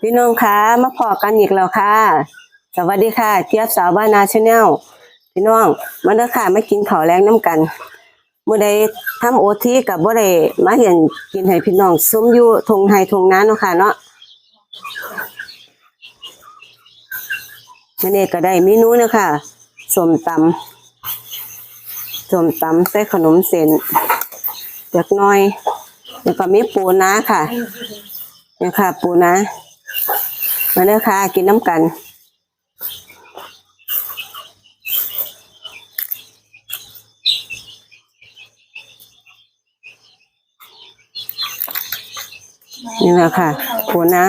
พี่น้องคะมาพอกันอีกแล้วค่ะ สวัสดีค่ะเจี๊ยบสาวบ้านนาชาแนลพี่น้องมาเด้อค่ะมากินข้าวแรงน้ำกันเมื่อใดทำโอทีกับบ่ได้มาเห็นกินให้พี่น้องซุ้มอยู่ทงไฮทงน้าเนาะค่ะเนาะมื่อนี้ก็ได้เมนูเนาะค่ะส้มตำส้มตำใส่ขนมเส้นเล็กน้อย แล้วก็มีปูน้าค่ะ นี่ยค่ะปูนามาเด้อค่ะ กินน้ำกันนี่แหละค่ะปูนา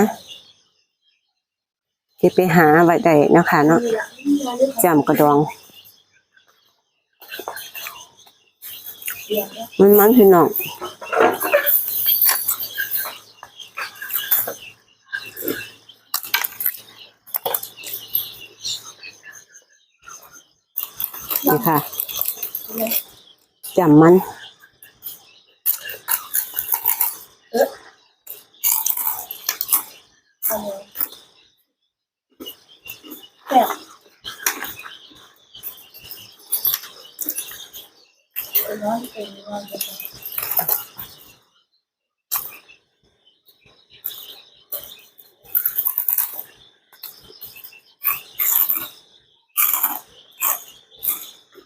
ที่ไปหาไว้ได้นะคะเนาะจำกระดองมันมันพี่น้อง นี่ ค่ะจำมัน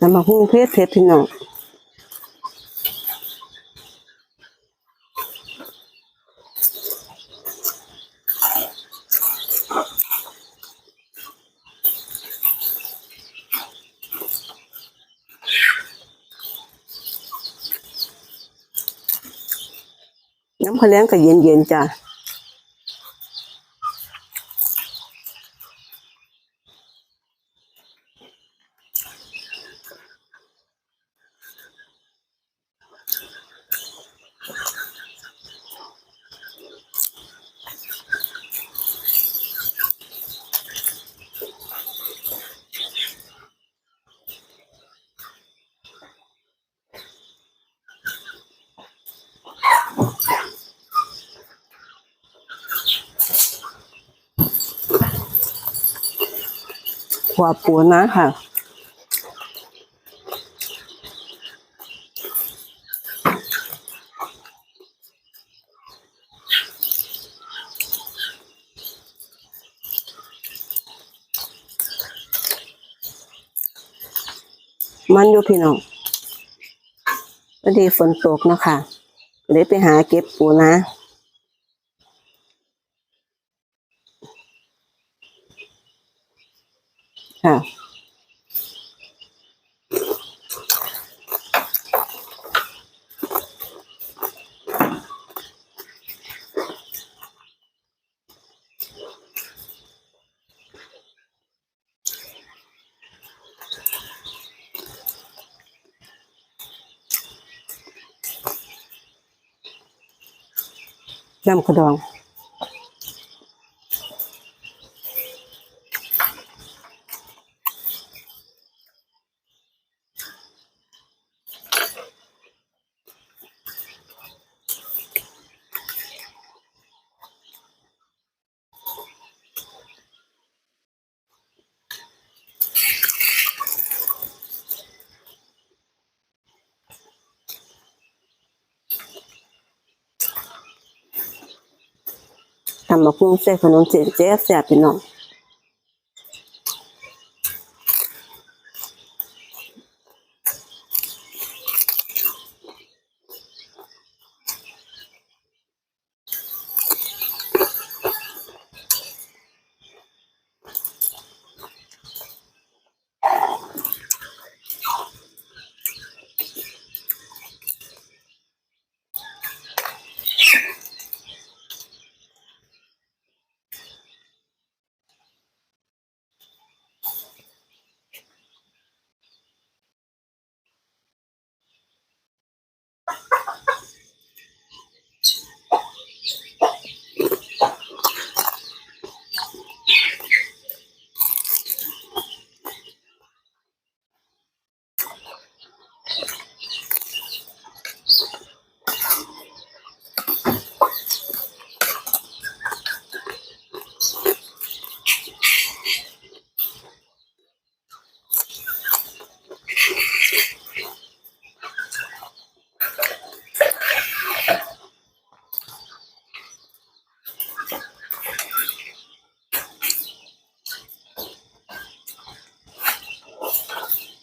น้ำมะฮุ่งเพชรเพชรพี่น้องน้ำพะแล้งก็เย็นๆจ้ะ หัวปูนะค่ะมันอยู่พี่น้องพอดีฝนตกเนาะคะเลยไปหาเก็บปูนะ ค่ะน้ำกระดอง ทำมาคุ้งเส่ขนมเสียเจ๊แซ่บพี่น้อง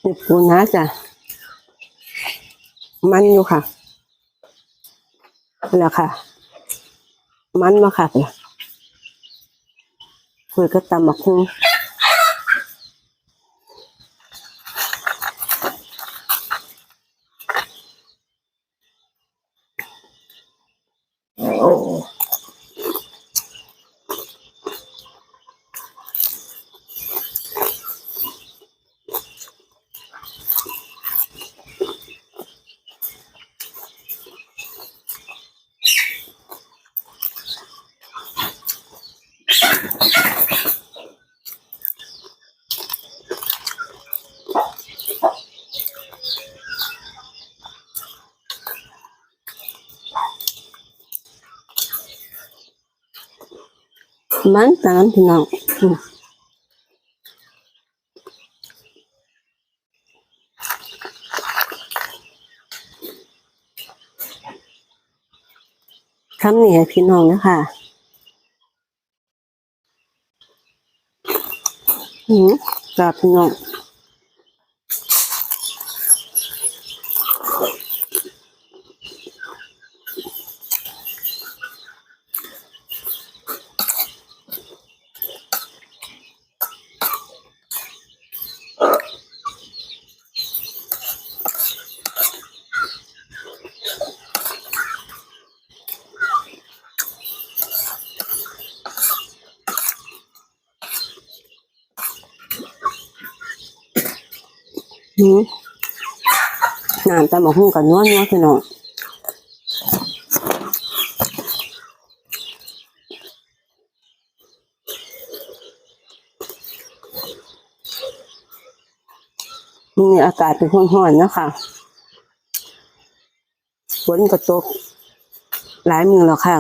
นี่ปูนะจ้ะ มันอยู่ค่ะแล้วค่ะ มันมาค่ะเนี่ยคุยก็ตำบักคุ้ง มันตามพี่น้องอืมคำนี้ให้พี่น้องนะคะอืมกราบพี่น้อง อืมน้ำตำบักหุ่งกับนัวนัวพี่น้องนี่อากาศเป็นร้อนๆนะคะฝนก็ตก หลายมือแล้วค่ะ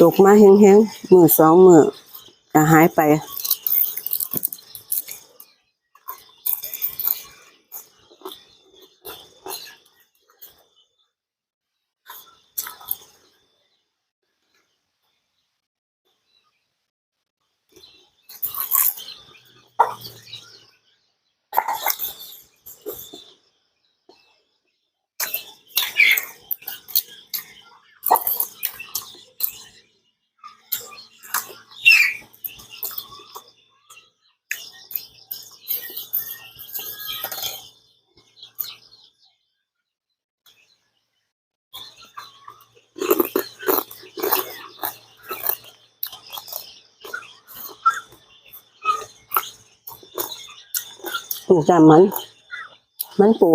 ตกมาแห้งๆมือสองมือจะหายไปูจามัน มันปู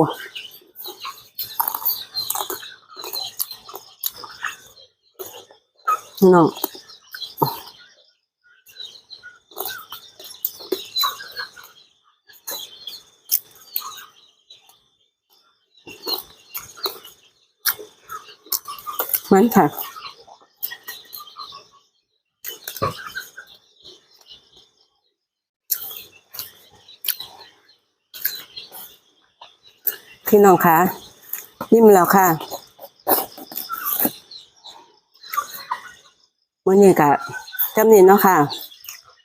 น้องมันค่ะ พี่น้องคะนิ่มแล้วค่ะวันนี้กะจำเนีเนาะค่ะ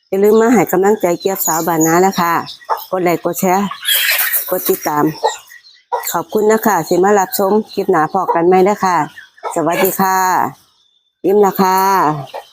อย่าลืมมาให้กำลังใจเกียบสาวบานาแล้วค่ะ กดไลค์กดแชร์กดติดตาม ขอบคุณนะคะที่มารับชมคลิปหนาพอกันไหมนะคะ สวัสดีค่ะ ยิ้มละค่ะ